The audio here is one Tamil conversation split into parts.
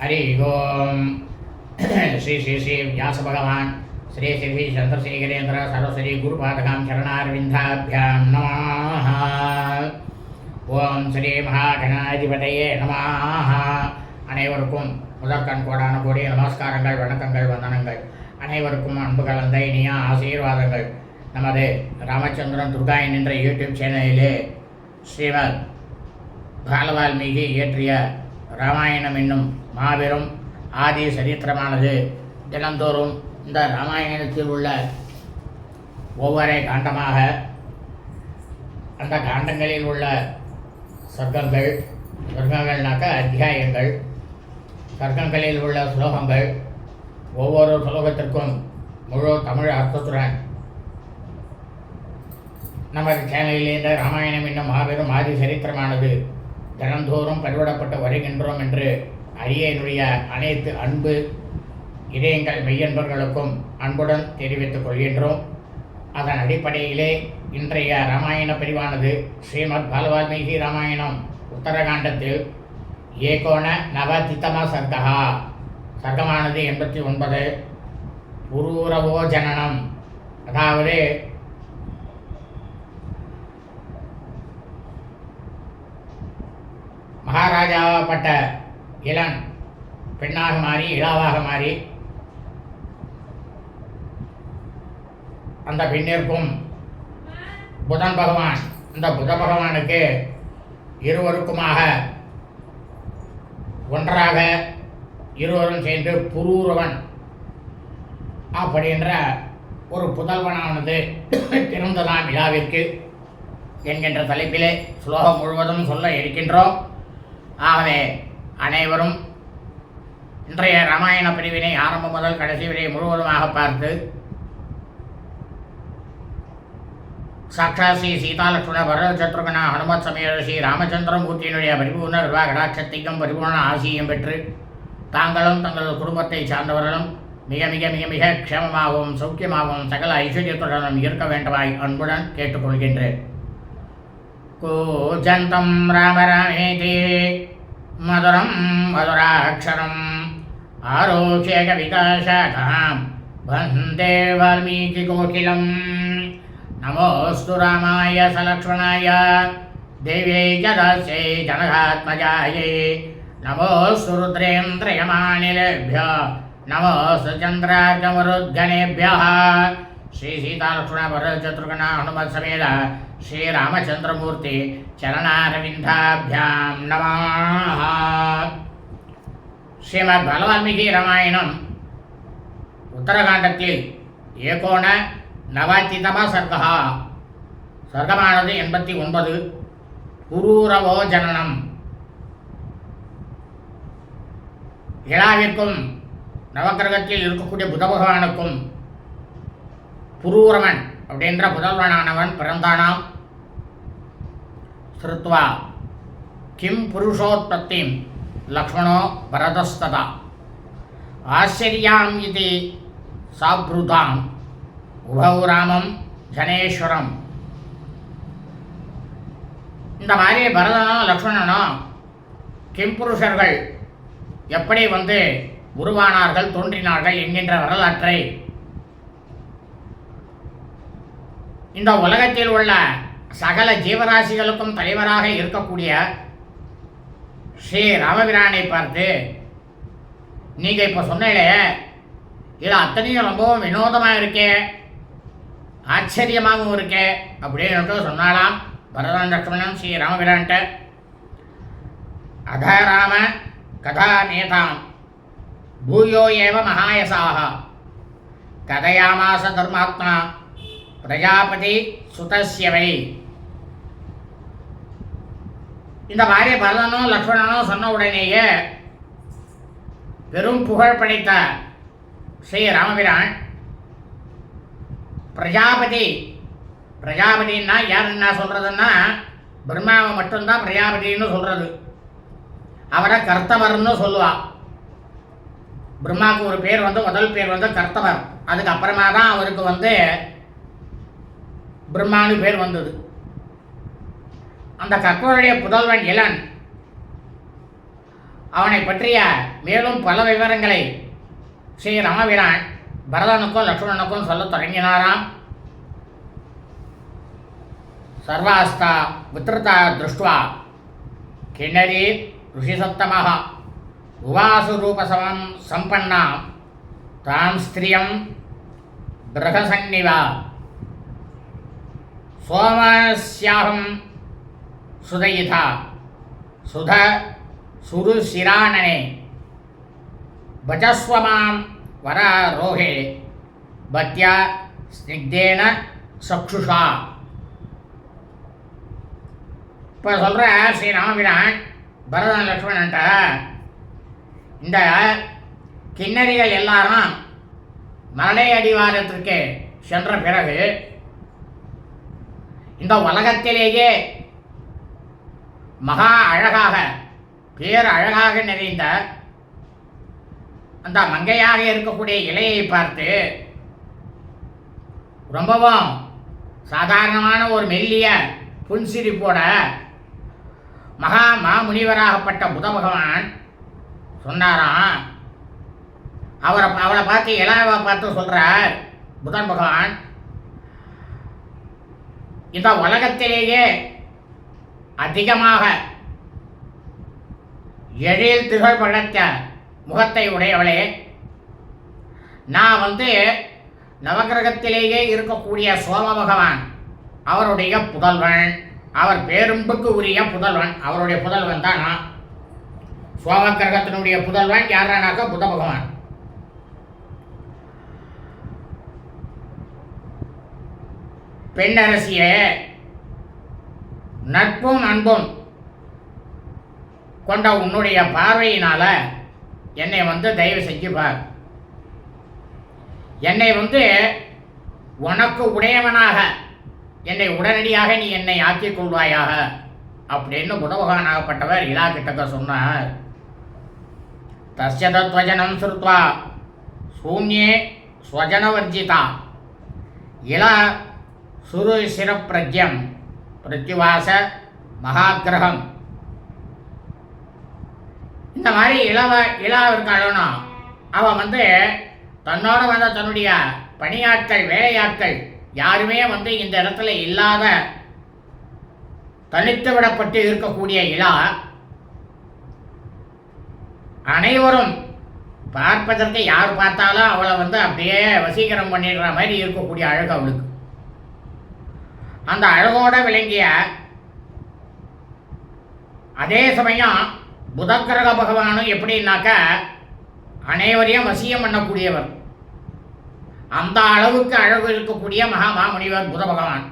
हरि ओम श्री श्री श्री व्यास भगवान श्री श्री चंद्रशेखरेंद्र सरस्वती गुरुपादकां शरणारविन्दाभ्यां नमः ஓம் ஸ்ரீ மகாகணாதிபதையே நமः அனைவருக்கும் முதற்கண் கோடான கோடி நமஸ்காரங்கள் வணக்கங்கள் வந்தனங்கள் அனைவருக்கும் அன்பு கலந்த இனிய ஆசீர்வாதங்கள் நமது ராமச்சந்திரன் துர்காயன் என்ற யூடியூப் சேனலிலே ஸ்ரீமத் பாலவால்மீகி இயற்றிய ராமாயணம் என்னும் மாபெரும் ஆதி சரித்திரமானது. தினந்தோறும் இந்த ராமாயணத்தில் உள்ள ஒவ்வொரு காண்டமாக அந்த காண்டங்களில் உள்ள சர்க்கங்கள் சர்க்கங்கள்னாக்க அத்தியாயங்கள் சர்க்கங்களில் உள்ள ஸ்லோகங்கள் ஒவ்வொரு ஸ்லோகத்திற்கும் முழு தமிழ் அர்த்தத்துடன் நமது சேனலில் இந்த ராமாயணம் என்னும் மாபெரும் ஆதி சரித்திரமானது தினந்தோறும் பதிவிடப்பட்டு வருகின்றோம் என்று அரியனுடைய அனைத்து அன்பு இதயங்கள் மெய்யன்பர்களுக்கும் அன்புடன் தெரிவித்துக் கொள்கின்றோம். அதன் அடிப்படையிலே இன்றைய ராமாயண பிரிவானது ஸ்ரீமத் பகவால்மீகி ராமாயணம் உத்தரகாண்டத்தில் ஏகோண நவதித்தம சர்க்கா சர்க்கமானது எண்பத்தி ஒன்பது. புரூரவோ ஜனனம். அதாவது மகாராஜாவப்பட்ட இளன் பெண்ணாக மாறி இளாவாக மாறி அந்த பெண்ணிற்கும் புதன் பகவான் இந்த புத பகவானுக்கு இருவருக்குமாக ஒன்றாக இருவரும் சேர்ந்து புரூரவன். அப்படின்ற ஒரு புதல்வனானது பிறந்ததாம் விழாவிற்கு என்கின்ற தலைப்பிலே ஸ்லோகம் முழுவதும் சொல்ல இருக்கின்றோம். ஆகவே அனைவரும் இன்றைய ராமாயண பிரிவினை ஆரம்பம் முதல் கடைசி வரை முழுவதுமாக பார்த்து சாட்சா ஸ்ரீ சீதாலட்சுமண பரத சத்ருகணா ஹனுமத் சமயர் ஸ்ரீ ராமச்சந்திரமூர்த்தியினுடைய பரிபூர்ண கிருபா கடாட்சத்தையும் பரிபூர்ண ஆசியும் பெற்று தாங்களும் தங்களது குடும்பத்தை சார்ந்தவர்களும் மிக மிக மிக மிக க்ஷமமாகவும் சௌக்கியமாகவும் சகல ஐஸ்வர்யத்துடனும் இருக்க வேண்டுமாய் அன்புடன் கேட்டுக்கொள்கின்றேன். கோஜந்தம் ராமராமே ராமராமேதே మధురం మధురాక్షరం. ఆరోహ్య కవితాశాఖ. వందే వాల్మీకికోకిలం నమోస్తు రామాయ సలక్ష్మణాయ. దేవ్యై జగస్యై జనకాత్మజాయై నమోస్తు రుద్రేంద్రయమాణిలేభ్య. నమోస్తు చంద్రార్గమరుద్గణేభ్య. శ్రీ సీతాలక్ష్మణ భరతశత్రుఘ్న హనుమత్ సమేత శ్రీరామచంద్రమూర్తి చరణారవిందాభ్యాం నమా ஸ்ரீமத் பலவால்மீகி ராமாயணம் உத்தரகாண்டத்தில் ஏகோண நவாச்சிதம சர்க்கா சர்க்கமானது எண்பத்தி ஒன்பது குரூரவோ ஜனனம் இலாவிற்கும் நவக்கிரகத்தில் இருக்கக்கூடிய புத பகவானுக்கும் புரூரவன் அப்படின்ற புதல்வனானவன் பிறந்தானாம். ஸ்ருத்வா கிம் புருஷோத்பத்திம் லக்ஷ்மணோ பரதஸ்ததா ஆச்சரியாம் இது சாப்ருதாம் உபௌ ராமம் ஜனேஸ்வரம். இந்த மாதிரி பரதனும் லக்ஷ்மணனும் கிம்புருஷர்கள் எப்படி வந்து உருவானார்கள் தோன்றினார்கள் என்கின்ற வரலாற்றை இந்த உலகத்தில் உள்ள சகல ஜீவராசிகளுக்கும் தலைவராக இருக்கக்கூடிய ஸ்ரீ ராமபிரானை பார்த்து நீங்கள் இப்போ சொன்னீங்களே இது அத்தனையும் ரொம்பவும் வினோதமாக இருக்கே ஆச்சரியமாகவும் இருக்கே அப்படின்னு சொன்னாலாம் பரதன் லட்சுமணன் ஸ்ரீ ராமபிரான்ட்ட அத ராம கதா நேதாம் பூயோ ஏவ மகாயசாக கதையாமாச தர்மாத்மா பிரஜாபதி சுதசியவை இந்த மாதிரி பரதனும் லக்ஷ்மணனும் சொன்ன உடனேயே பெரும் புகழ் படைத்த ஸ்ரீ ராமபிரான் பிரஜாபதி பிரஜாபதினா யார் என்ன சொல்றதுன்னா பிரம்மாவை மட்டும்தான் பிரஜாபதின்னு சொல்றது. அவரை கர்த்தவர்னு சொல்லுவா. பிரம்மாவுக்கு ஒரு பேர் வந்து முதல் பேர் வந்து கர்த்தவர். அதுக்கப்புறமா தான் அவருக்கு வந்து பிரம்மானு பேர் வந்தது அந்த கர்த்தவருடைய புதல்வன் இளன் அவனை பற்றிய மேலும் பல விவரங்களை ஸ்ரீ ராமபிரான் பரதனுக்கும் லக்ஷ்மணனுக்கும் சொல்லத் தொடங்கினாராம் சர்வாஸ்தா வித்ருதா திருஷ்டுவா கிண்ணரி ऋषिसप्तमः उवासुरूपसमं सम्पन्नां तां स्त्रियं बृहसन्निव சோமஸ்யாகம் சுதயிதா. சுத சுரு சிராணனே பஜஸ்வமாம் வராரோகே. பத்யா ஸ்னிக்தேன சக்ஷுஷா. இப்போ சொல்கிற ஸ்ரீ ராமபிரான் பரதன் லக்ஷ்மணன்ட்ட இந்த கிண்ணறிகள் எல்லாரும் மரடை அடிவாரத்திற்கு சென்ற பிறகு இந்த உலகத்திலேயே மகா அழகாக பேர் அழகாக நிறைந்த அந்த மங்கையாக இருக்கக்கூடிய இலையை பார்த்து ரொம்பவும் சாதாரணமான ஒரு மெல்லிய புன்சிரிப்போட மகா மாமுனிவராகப்பட்ட புத பகவான் சொன்னாராம். அவரை அவளை பார்த்து இளாவை பார்த்து சொல்கிறார் புதன் பகவான் இந்த உலகத்திலேயே அதிகமாக எழில் திகழ் பழத்த முகத்தை உடையவளே. நான் வந்து நவகிரகத்திலேயே இருக்கக்கூடிய சோம பகவான் அவருடைய புதல்வன் அவர் பேரும்புக்கு உரிய புதல்வன் அவருடைய புதல்வன் தான் நான். சோம கிரகத்தினுடைய புதல்வன் யாரானாக்க புத பகவான். பெண்ணரசியே நட்பும் அன்பும் கொண்ட உன்னுடைய பார்வையினால என்னை வந்து தயவு செஞ்சு பார். என்னை வந்து உனக்கு உடையவனாக என்னை உடனடியாக நீ என்னை ஆக்கிக் கொள்வாயாக அப்படின்னு புதபகவானாகப்பட்டவர் இலா கிட்டக்க சொன்னார். தஸ்ய தத்வஜனம் சுருத்வா சூன்யே ஸ்வஜனவர்ஜிதா. இலா சுருசிரப்பிரஜம் பிரத்யுவாச மகாகிரகம் இந்த மாதிரி இளவ இளா இருக்காளோனா அவன் வந்து தன்னோட வந்த தன்னுடைய பணியாட்கள் வேலையாட்கள் யாருமே வந்து இந்த இடத்துல இல்லாத தனித்து விடப்பட்டு இருக்கக்கூடிய இலா அனைவரும் பார்ப்பதற்கு யார் பார்த்தாலும் அவளை வந்து அப்படியே வசீகரம் பண்ணிடுற மாதிரி இருக்கக்கூடிய அழகு அவளுக்கு. அந்த அழகோட விளங்கிய அதே சமயம் புதக்கிரக பகவானும் எப்படின்னாக்க அனைவரையும் வசியம் பண்ணக்கூடியவர். அந்த அளவுக்கு அழகு இருக்கக்கூடிய மகா மாமுனிவர் புத பகவான்.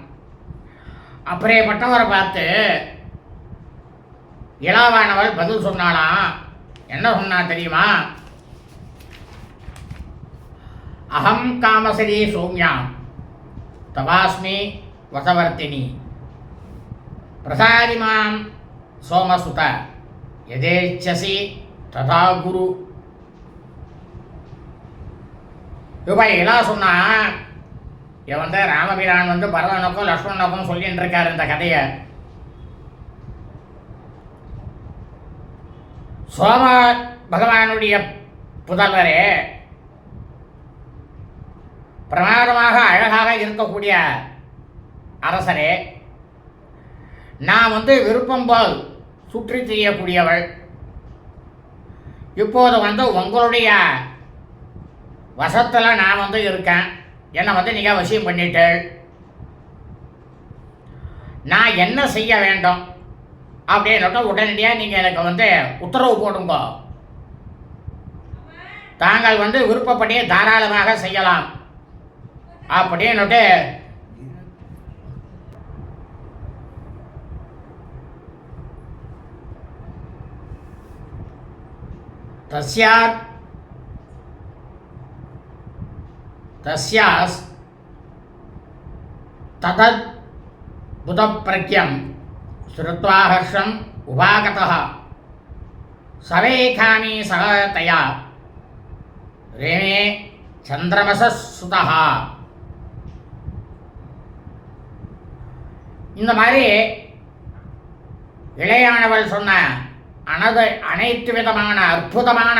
அப்படியேப்பட்டவரை பார்த்து இளாவானவர் பதில் சொன்னாலாம் என்ன சொன்னா தெரியுமா? அகம் காமசரி சௌமியா தவாஸ்மி வசவர்த்தினி. பிரசாரிமாம் சோமசுத. எதேச்சசி ததா குரு. இப்போ எல்லாம் சொன்னா இவன் வந்து ராமபிரான் வந்து பரதனுக்கும் லக்ஷ்மணனுக்கும் சொல்லிட்டு இருக்கார் இந்த கதையை. சோம பகவானுடைய புதல்வரே பிரமாதமாக அழகாக இருக்கக்கூடிய அரசரே நான் வந்து விருப்பம்பால் சுற்றி செய்யக்கூடியவள் இப்போது வந்து உங்களுடைய வசத்தில் நான் வந்து இருக்கேன். என்னை வந்து நீங்கள் வசியம் பண்ணிட்டு நான் என்ன செய்ய வேண்டும்? அப்படின்னுட்டு உடனடியாக நீங்கள் எனக்கு வந்து உத்தரவு போடுங்க. தாங்கள் வந்து விருப்பப்படியே தாராளமாக செய்யலாம். அப்படின்னுட்டு तस्या तस्यास् श्रुवा बुधप्रज्ञं श्रुत्वा हर्षम् उभागतः। सवेखानि रेमे சந்திரமசஸ்துதா இந்த மாதிரி இளையானவள் சொன்ன அனது அனைத்து விதமான அற்புதமான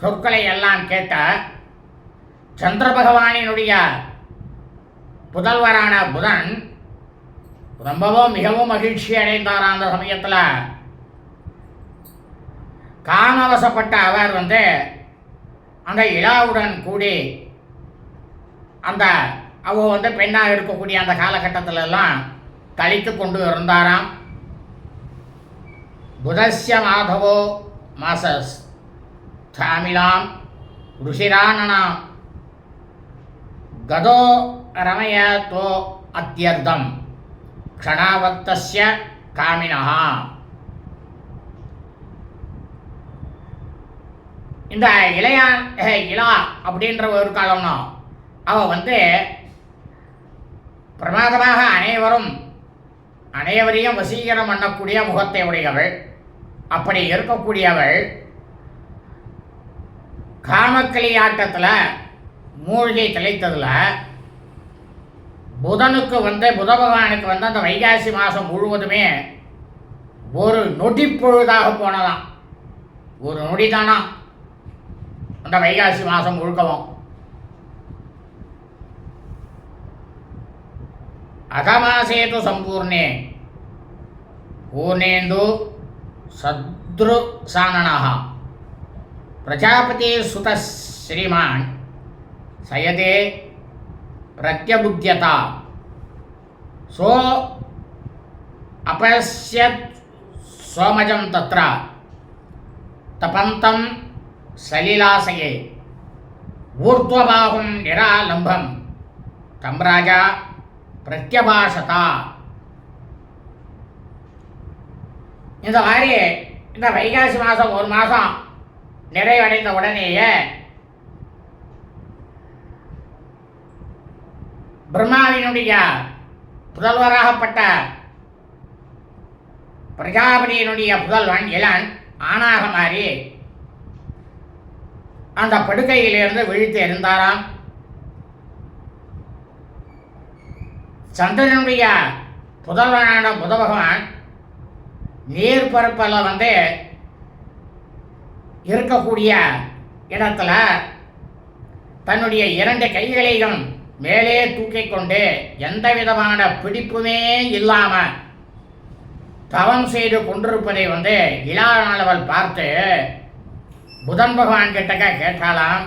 சொற்களை எல்லாம் கேட்ட சந்திர பகவானினுடைய புதல்வரான புதன் ரொம்பவும் மிகவும் மகிழ்ச்சி அடைந்தார் அந்த சமயத்தில். காமவசப்பட்ட அவர் வந்து அந்த இலாவுடன் கூடி அந்த அவ வந்து பெண்ணாக இருக்கக்கூடிய அந்த காலகட்டத்திலெல்லாம் தளித்து கொண்டு இருந்தாராம். புதஸ்ய மாதவோ மாசஸ் தாமிலாம் ருஷிராணனாம் கதோ ரமய தோ அத்தியர்த்தம் க்ஷணாவத்தஸ்ய காமினஹா இந்த இளையான் அஹ், இலா அப்படின்ற ஒரு காலம்னா அவ வந்து பிரமாதமாக அனைவரும் அனைவரையும் வசீகரம் பண்ணக்கூடிய முகத்தை உடையவள். அப்படி இருக்கக்கூடியவள் காமக்கிளி ஆட்டத்தில் மூழ்கி திளைத்ததில் புதனுக்கு வந்து புத பகவானுக்கு வந்து அந்த வைகாசி மாதம் முழுவதுமே ஒரு நொடி பொழுதாக போனதாம். ஒரு நொடி தானா அந்த வைகாசி மாதம் முழுக்கவும். அகமாசேது சம்பூர்ணே. பூர்ணேந்து సదృశానన ప్రజాపతి సుత శ్రీమాన్. సయతే ప్రత్యబుద్ధ్యత. సో అపశ్యత్ సోమజం తత్ర. తపంతం సలిలాసయే ఊర్ధ్వబాహుం నిరాలంభం. తం రాజా ప్రత్యభాషత. இந்த மாதிரி இந்த வைகாசி மாதம் ஒரு மாதம் நிறைவடைந்த உடனேயே பிரம்மாவினுடைய புதல்வராகப்பட்ட பிரஜாபதியினுடைய புதல்வன் இளன் ஆணாக மாறி அந்த படுக்கையிலிருந்து விழித்து இருந்தாராம் சந்திரனுடைய புதல்வனான புத பகவான் நீர்பரப்பில் வந்து இருக்கக்கூடிய இடத்துல தன்னுடைய இரண்டு கைகளையும் மேலே தூக்கி கொண்டு எந்த விதமான பிடிப்புமே இல்லாமல் தவம் செய்து கொண்டிருப்பதை வந்து இளாநாளவள் பார்த்து புதன் பகவான் கிட்டக்க கேட்டாலாம்.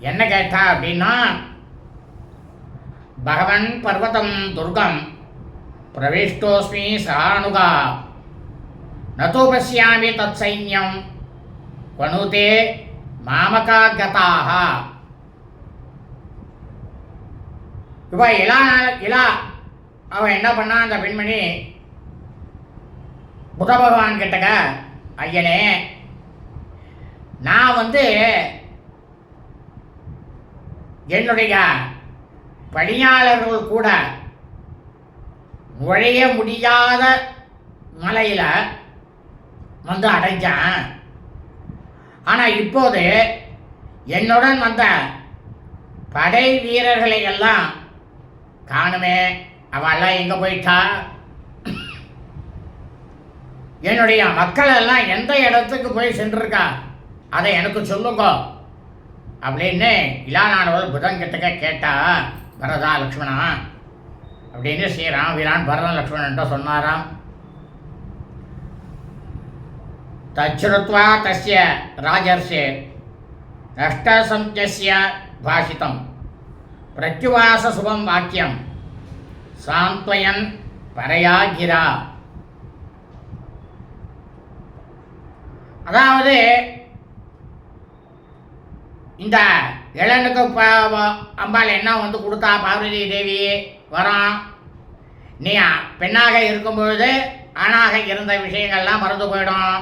என்ன கேட்டா அப்படின்னா பகவன் பர்வதம் துர்கம் பிரவிஷ்டோஸ்மி சகானுகா நது பசியாமி தத் சைன்யம் கொனுதே மாமகாகதாக இப்போ இலா இலா அவன் என்ன பண்ணான் அந்த பெண்மணி புத பகவான் கிட்டக்க ஐயனே நான் வந்து என்னுடைய பணியாளர்கள் கூட நுழைய முடியாத மலையில் வந்து அடைஞ்சேன் ஆனால் இப்போது என்னுடன் வந்த படை வீரர்களை எல்லாம் காணுமே. அவெல்லாம் எங்கே போயிட்டா? என்னுடைய மக்கள் எல்லாம் எந்த இடத்துக்கு போய் சென்றிருக்கா? அதை எனக்கு சொல்லுங்க. அப்படின்னு இலானானவள் புதன் கிட்டக்க கேட்டா பரதா லக்ஷ்மணா? அப்படின்னு ஸ்ரீராம் வீரான் பரதன் லக்ஷ்மணன் சொன்னாராம். தச்சுருத்வா தஸ்ய ராஜர்ஷே நஷ்டசம்யஸ்ய பாஷிதம் பிரத்யுவாச சுபம் வாக்கியம் சாந்த்வயன் பரையா கிரா அதாவது இந்த இளனுக்கு அம்பாள் என்ன வந்து கொடுத்தா பார்வதி தேவி வரோம் நீ பெண்ணாக இருக்கும்பொழுது ஆணாக இருந்த விஷயங்கள்லாம் மறந்து போயிடும்.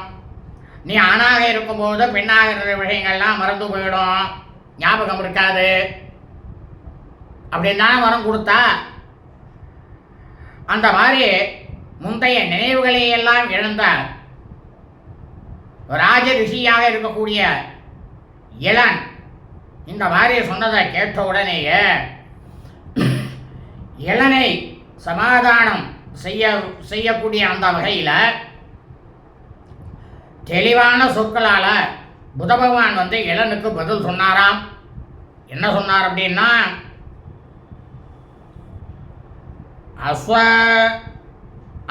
நீ ஆணாக இருக்கும்போது பெண்ணாக இருந்த விஷயங்கள்லாம் மறந்து போயிடும். ஞாபகம் இருக்காது. அப்படின்னு தானே வரம் கொடுத்தா? அந்த மாதிரி முந்தைய நினைவுகளை எல்லாம் இழந்த ராஜ ரிஷியாக இருக்கக்கூடிய இளன் இந்த மாதிரி சொன்னதை கேட்ட உடனேயே இளனை சமாதானம் செய்ய செய்யக்கூடிய அந்த வகையில் தெளிவான சொற்களால் புத பகவான் வந்து இளனுக்கு பதில் சொன்னாராம். என்ன சொன்னார் அப்படின்னா அஸ்வ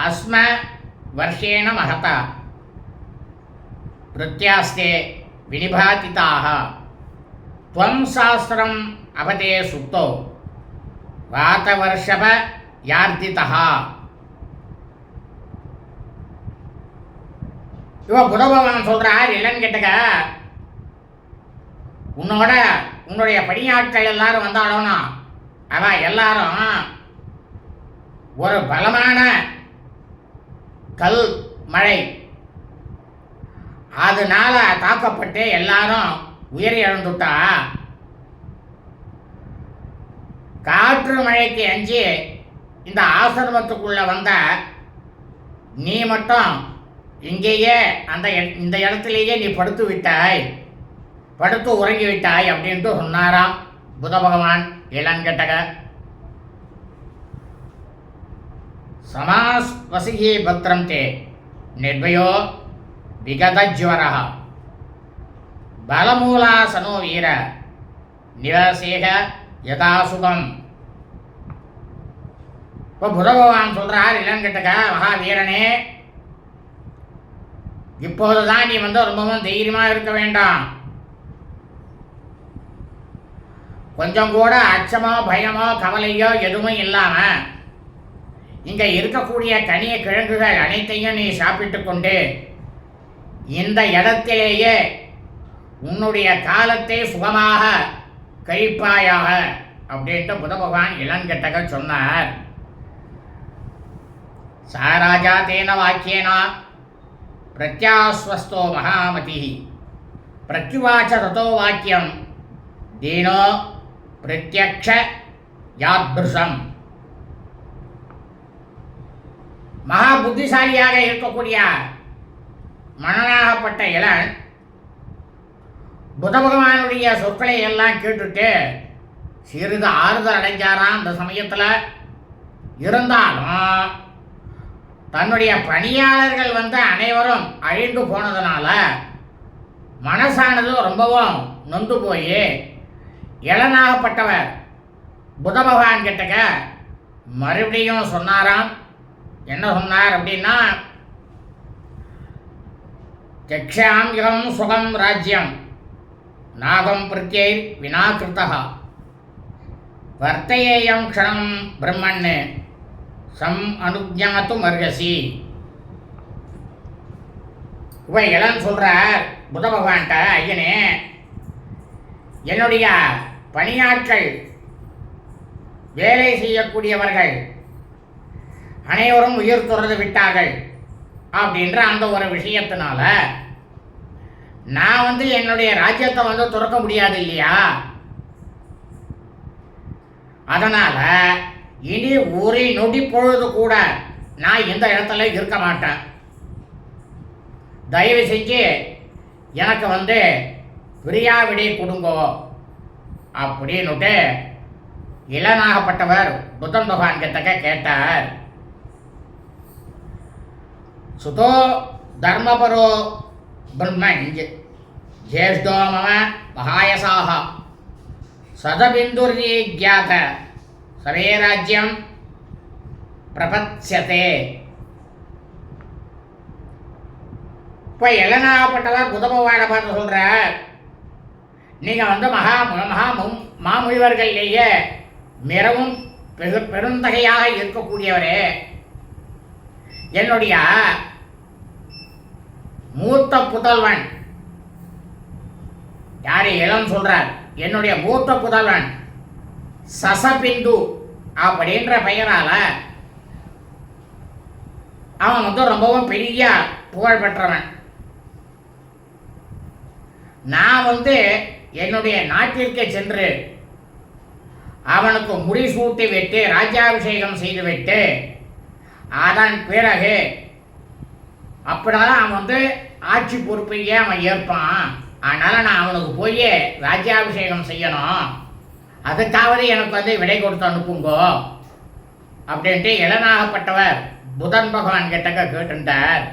அஸ்ம வருஷேண மகதா பிரத்யாஸ்தே வினிபாதிதாக. துவம் சாஸ்திரம் அவதே சுத்தோ வாத்தவர்ஷப யார்த்திதா இவ புத சொல்கிறார் இல்லைன்னு கேட்டுக்க. உன்னோட உன்னுடைய பணியாட்கள் எல்லாரும் வந்தாலும் அவன் எல்லாரும் ஒரு பலமான கல் மழை. அதனால தாக்கப்பட்டு எல்லாரும் உயிர் இழந்துட்டா? காற்று மழைக்கு அஞ்சு இந்த ஆசிரமத்துக்குள்ள வந்த நீ மட்டும் இங்கேயே அந்த இந்த இடத்துலையே நீ படுத்து விட்டாய். படுத்து உறங்கி விட்டாய் அப்படின்ட்டு சொன்னாராம் புத பகவான் இளங்கட்டக சமாஸ் வசிகி பத்ரம் தே. நிர்பயோ விகதஜ்வரா பலமூலாசனோ வீர. நிவசேக யதாசுகம். இப்போ புத பகவான் சொல்றார் இளங்கட்டக மகாவீரனே இப்போதுதான் நீ வந்து ரொம்பவும் தைரியமாக இருக்க வேண்டாம். கொஞ்சம் கூட அச்சமோ பயமோ கவலையோ எதுவும் இல்லாமல் இங்கே இருக்கக்கூடிய கனிய கிழங்குகள் அனைத்தையும் நீ சாப்பிட்டு கொண்டு இந்த இடத்திலேயே உன்னுடைய காலத்தை சுகமாக கழிப்பாயாக அப்படின்ட்டு புத பகவான் சொன்னார். சாராஜா தேன வாக்கியனா பிரத்யாஸ்வஸ்தோ மகாமதி பிரத்யுவாச்ச ததோ வாக்கியம் தீனோ பிரத்யக்ஷ யாத்ருஷம் மகா புத்திசாலியாக இருக்கக்கூடிய மனனாகப்பட்ட இளன் புத பகவானுடைய சொற்களை எல்லாம் கேட்டுட்டு சிறிது ஆறுதல் அடைஞ்சாராம் அந்த சமயத்தில். இருந்தாலும் தன்னுடைய பணியாளர்கள் வந்து அனைவரும் அழிந்து போனதுனால மனசானது ரொம்பவும் நொந்து போய் இளனாகப்பட்டவர் புத பகவான் கிட்டக்க மறுபடியும் சொன்னாராம். என்ன சொன்னார் அப்படின்னா தக்ஷாம் யுகம் சுகம் ராஜ்யம் நாகம் பிரத்யை வினாக்கிருத்தா வர்த்தையேயம் க்ஷணம் பிரம்மன்னு சம் அனுஜாத்தும் மர்கசி இவ சொல்கிறார் புத பகவான்கிட்ட ஐயனே என்னுடைய பணியாட்கள் வேலை செய்யக்கூடியவர்கள் அனைவரும் உயிர் துறந்து விட்டார்கள் அப்படின்ற அந்த ஒரு விஷயத்தினால நான் வந்து என்னுடைய ராஜ்யத்தை வந்து துறக்க முடியாது இல்லையா அதனால் இனி ஒரு நொடி பொழுது கூட நான் இந்த இடத்துல இருக்க மாட்டேன். தயவு செஞ்சு எனக்கு வந்து பிரியாவிடை கொடுங்கோ. அப்படின்னுட்டு இளனாகப்பட்டவர் புத்தன் பகவான் கிட்டக்க கேட்டார். சுதோ தர்மபரோ பிரம்மன் ஜேஷ்டோ மம மகாயசாக. சதபிந்துர்யே ஜாத சவே ராஜ்யம் இப்போ இளனாகப்பட்டவர் புத பகவானை பார்த்து சொல்கிறார் நீங்கள் வந்து மகா மகா மாமுனிவர்களிலேயே மிகவும் பெரு பெருந்தகையாக இருக்கக்கூடியவரே. என்னுடைய மூத்த புதல்வன். யாரை இளம் சொல்கிறார் என்னுடைய மூத்த புதல்வன். சசபிந்து அப்படின்ற பெயரால அவன் வந்து ரொம்பவும் பெரிய புகழ் பெற்றவன். நான் வந்து என்னுடைய நாட்டிற்கு சென்று அவனுக்கு முடிசூட்டி விட்டு ராஜ்யாபிஷேகம் செய்துவிட்டு அதன் பிறகு அப்படிதான் அவன் வந்து ஆட்சி பொறுப்பையே அவன் ஏற்பான். அதனால் நான் அவனுக்கு போய் ராஜ்யாபிஷேகம் செய்யணும். அதுக்காவது எனக்கு வந்து விடை கொடுத்து அனுப்புங்கோ. அப்படின்ட்டு இளனாகப்பட்டவர் புதன் பகவான் கிட்டக்க கேட்டுட்டார்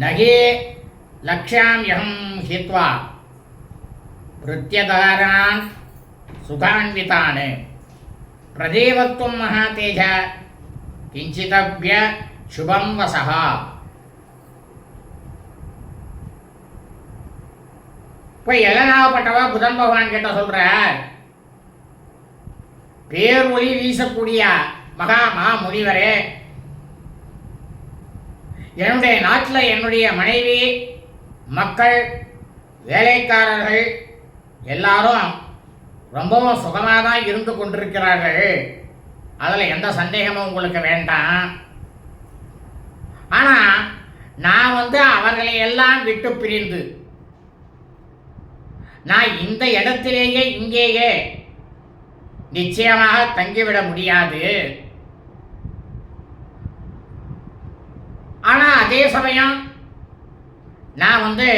நகே லக்ஷாம் லக்ஷ்யாம்யகம் ஹித்வா. பிரத்யதாரான் சுகான்விதான் பிரதேவத்துவம் மகாதேஜ. கிஞ்சிதவ்ய சுபம் வசகா இப்போ இளனாகப்பட்டவா புதன் பகவான் கிட்ட சொல்கிறார் பேர்மொழி வீசக்கூடிய மகா மா முனிவரே என்னுடைய நாட்டில் என்னுடைய மனைவி மக்கள் வேலைக்காரர்கள் எல்லாரும் ரொம்பவும் சுகமாக தான் இருந்து கொண்டிருக்கிறார்கள். அதில் எந்த சந்தேகமும் உங்களுக்கு வேண்டாம். ஆனால் நான் வந்து அவர்களை எல்லாம் விட்டு பிரிந்து நான் இந்த இடத்திலேயே இங்கேயே. நிச்சயமாக தங்கிவிட முடியாது. ஆனால் அதே சமயம் நான் வந்து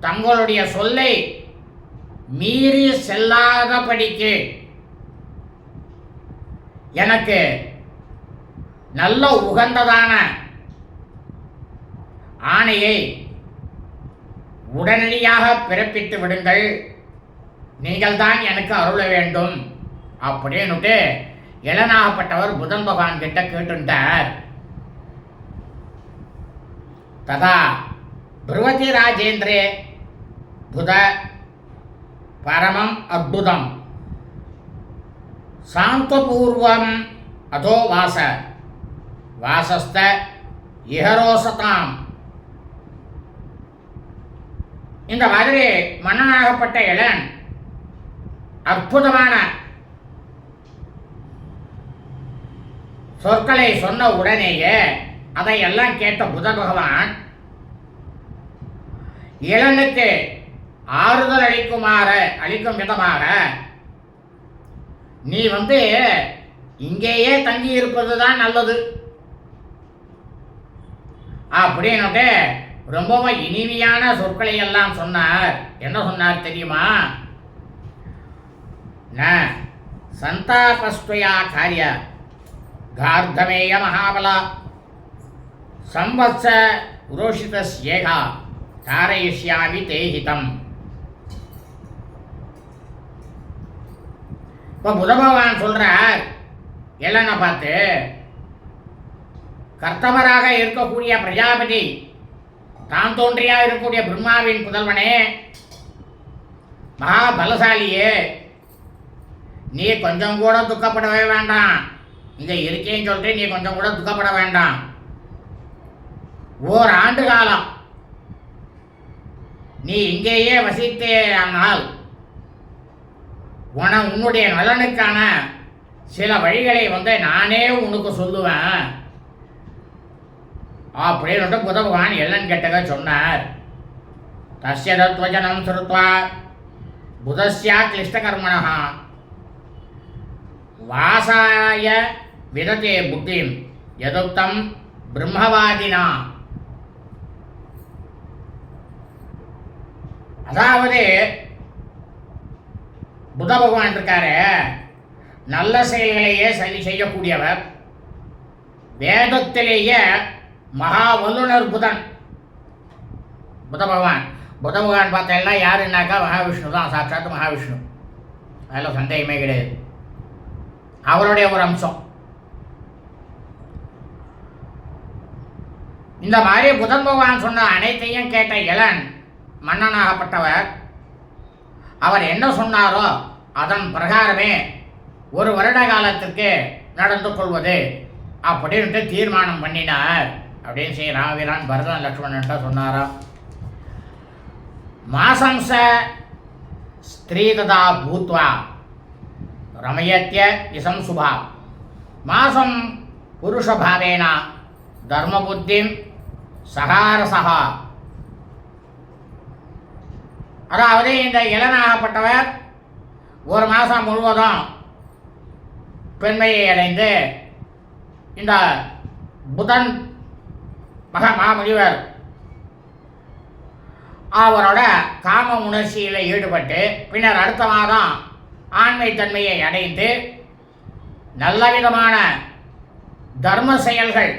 தங்களுடைய சொல்லை மீறி செல்லாதபடிக்கு எனக்கு நல்ல உகந்ததான ஆணையை உடனடியாக பிறப்பித்து விடுங்கள். நீங்கள் தான் எனக்கு அருள வேண்டும். அப்படின்னுட்டு இளனாகப்பட்டவர் புதன் பகவான் கிட்ட கேட்டுட்டார் ததா பிருவதி ராஜேந்திரே புத பரமம் அற்புதம். சாந்தபூர்வம் அதோ வாச. வாசஸ்த இஹரோசதாம். இந்த மாதிரி மன்னனாகப்பட்ட இளன் அற்புதமான சொற்களை சொன்ன உடனேயே அதையெல்லாம் கேட்ட புத பகவான் இளனுக்கு ஆறுதல் அளிக்குமாறு அளிக்கும் விதமாக நீ வந்து இங்கேயே தங்கி இருப்பது தான் நல்லது அப்படின்னுட்டு ரொம்பவும் இனிமையான சொற்களை எல்லாம் சொன்னார். என்ன சொன்னார் தெரியுமா? ந சந்தாபஸ்துயா காரிய கார்தமேய மகாபலா சம்பத்ச புரோஷிதஸ்யேகா காரயிஷ்யாமி தேஹிதம் இப்போ புத பகவான் சொல்கிறார் எல்லனை பார்த்து கர்த்தவராக இருக்கக்கூடிய பிரஜாபதி தான் தோன்றியா இருக்கக்கூடிய பிரம்மாவின் புதல்வனே? மகா பலசாலியே நீ கொஞ்சம் கூட துக்கப்படவே வேண்டாம். இங்கே இருக்கேன்னு சொல்லிட்டு நீ கொஞ்சம் கூட துக்கப்பட வேண்டாம். ஓர் ஆண்டு காலம் நீ இங்கேயே வசித்தே ஆனால் உன உன்னுடைய நலனுக்கான சில வழிகளை வந்து நானே உனக்கு சொல்லுவேன். அப்படின்னு புத பகவான் எல்லன் கெட்டக சொன்னார். தஸ்ய தத்வஜனம் ஸ்ருத்வா புதஸ்யா கிளிஷ்டகர்மணः வாசாய விதத்தே புத்திம் எதுக்தம் பிரம்மவாதினா. அதாவது புத பகவான் இருக்காரு நல்ல செயல்களையே சரி செய்யக்கூடியவர் வேதத்திலேயே மகா வல்லுனர் புதன். புத பகவான். புத பகவான் பார்த்தேன்னா யாருன்னாக்கா மகாவிஷ்ணு தான் சாட்சாத் மகாவிஷ்ணு. அதில் சந்தேகமே கிடையாது. அவருடைய ஒரு அம்சம். இந்த மாதிரி புதன் பகவான் சொன்ன அனைத்தையும் கேட்ட இளன் மன்னனாகப்பட்டவர் அவர் என்ன சொன்னாரோ அதன் பிரகாரமே ஒரு வருட காலத்திற்கு நடந்து கொள்வது அப்படின்ட்டு தீர்மானம் பண்ணினார். அப்படின்னு ஸ்ரீ ராமவீரான் பரதன் லக்ஷ்மணன்ட்ட சொன்னாராம் மாசம்ச ஸ்திரீ ததா பூத்வா ரமயத்திய இசம் சுபா. மாசம் புருஷபாவேன தர்மபுத்திம் சகாரசகா அதாவது இந்த இளனாகப்பட்டவர் ஒரு மாதம் முழுவதும் பெண்மையை அடைந்து இந்த புதன் மகா மாமுனிவர் அவரோட காம உணர்ச்சியில் ஈடுபட்டு பின்னர் அடுத்த மாதம் ஆண்மைத்தன்மையை அடைந்து நல்ல விதமான தர்ம செயல்கள்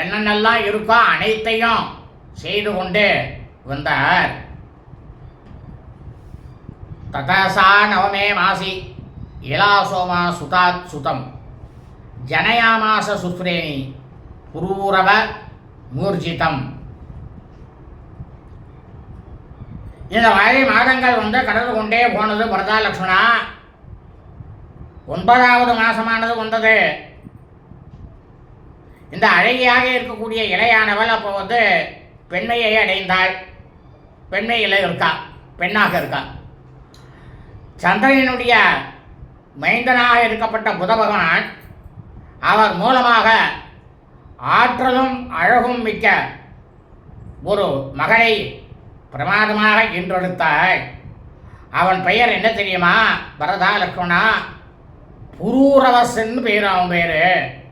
என்னென்னலாம் இருக்கோ அனைத்தையும் செய்து கொண்டு வந்தார். ததசா நவமே மாசி இலாசோமா சுதாத் சுதம். ஜனயாமாச சுஸ்ரேணி புரூரவ மூர்ஜிதம். இந்த மாதிரி மாதங்கள் வந்து கடந்து கொண்டே போனது பரதா லக்ஷ்மணா. ஒன்பதாவது மாசமானது வந்தது. இந்த அழகியாக இருக்கக்கூடிய இலையானவள் அப்போ வந்து பெண்மையை அடைந்தாள். பெண்மையில் இருக்கா பெண்ணாக இருக்கா. சந்திரனுடைய மைந்தனாக இருக்கப்பட்ட புத பகவான் அவர் மூலமாக ஆற்றலும் அழகும் மிக்க ஒரு மகளை பிரமாதமாக இன்றெடுத்தாய் அவன் பெயர் என்ன தெரியுமா? பரதா லக்ஷ்மணா? புரூரவசன் பேர் அவன் பேர்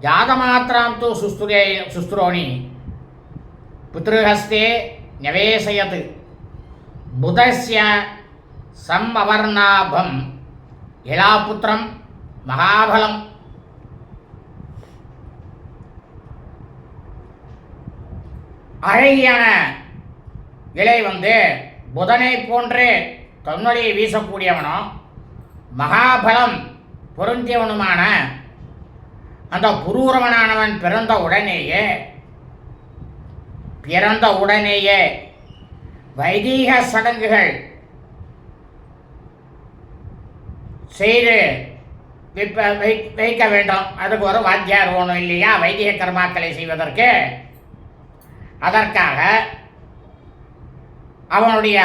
ஜாதமாத்திராம் தூ சுஸ்துரே சுஸ்துரோணி. பித்ருஹஸ்தே ஞவேசயத். புதஸ்ய சம்மவர்ணாபம். இலாபுத்திரம் மகாபலம். அழகியான இலை வந்து புதனை போன்று தன்னுடைய வீசக்கூடியவனும் மகாபலம் பொருந்தியவனுமான அந்த புரூரவனானவன் பிறந்த உடனேயே பிறந்த உடனேயே வைதீக சடங்குகள் செய்து விப்ப வை வைக்க வேண்டும். அதுக்கு ஒரு வாத்தியார் ஒன்றும் இல்லையா? வைதிக கர்மாக்களை செய்வதற்கு. அதற்காக அவனுடைய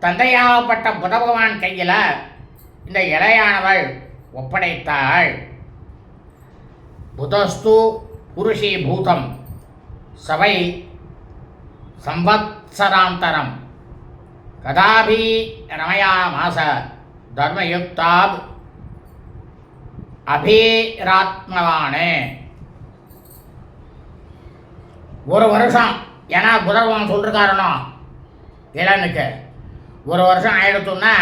தந்தையாகப்பட்ட புதபகவான் கையில் இந்த இளையானவள் ஒப்படைத்தாள். புதஸ்து புருஷி பூதம் சபை சம்பத்சராந்தரம் கதாபி ரமயாமாச தர்மயுக்தாப் அபீராத்மவானே. ஒரு வருஷம். ஏன்னா புதர்வன் சொல்லிருக்காருனோ இளனுக்கு ஒரு வருஷம் ஆயிடுத்துன்னா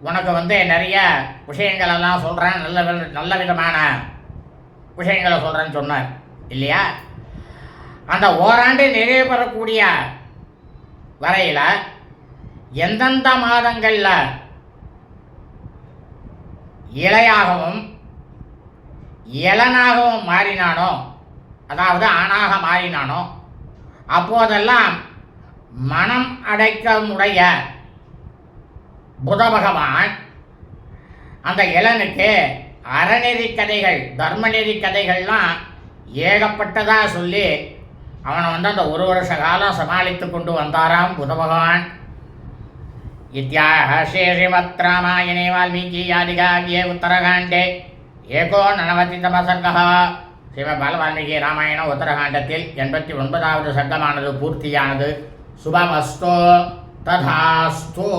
உனக்கு வந்து நிறைய விஷயங்கள் எல்லாம் சொல்கிறேன் நல்ல வித நல்ல விதமான விஷயங்களை சொல்கிறேன்னு சொன்னார். இல்லையா? அந்த ஓராண்டு நிறைவு பெறக்கூடிய வரையில் எந்தெந்த மாதங்களில் இலையாகவும் இளனாகவும் மாறினானோ அதாவது ஆணாக மாறினானோ அப்போதெல்லாம் மனம் அடைக்கமுடைய புத பகவான் அந்த இளனுக்கு அறநெறி கதைகள் தர்மநெறி கதைகள்லாம் ஏகப்பட்டதாக சொல்லி அவனை வந்து அந்த ஒரு வருஷ காலம் சமாளித்து கொண்டு வந்தாராம் புத பகவான் இத்தியாக ஸ்ரீமத் ராமாயணே வால்மீகி யாதிகாவியே உத்தரகாண்டே ஏகோ நனவதி தமசர்கா ஸ்ரீமத் வால்மீகி ராமாயணம் உத்தரகாண்டத்தில் எண்பத்தி ஒன்பதாவது சட்டமானது பூர்த்தியானது. சுபமஸ்தோ ததாஸ்தோ.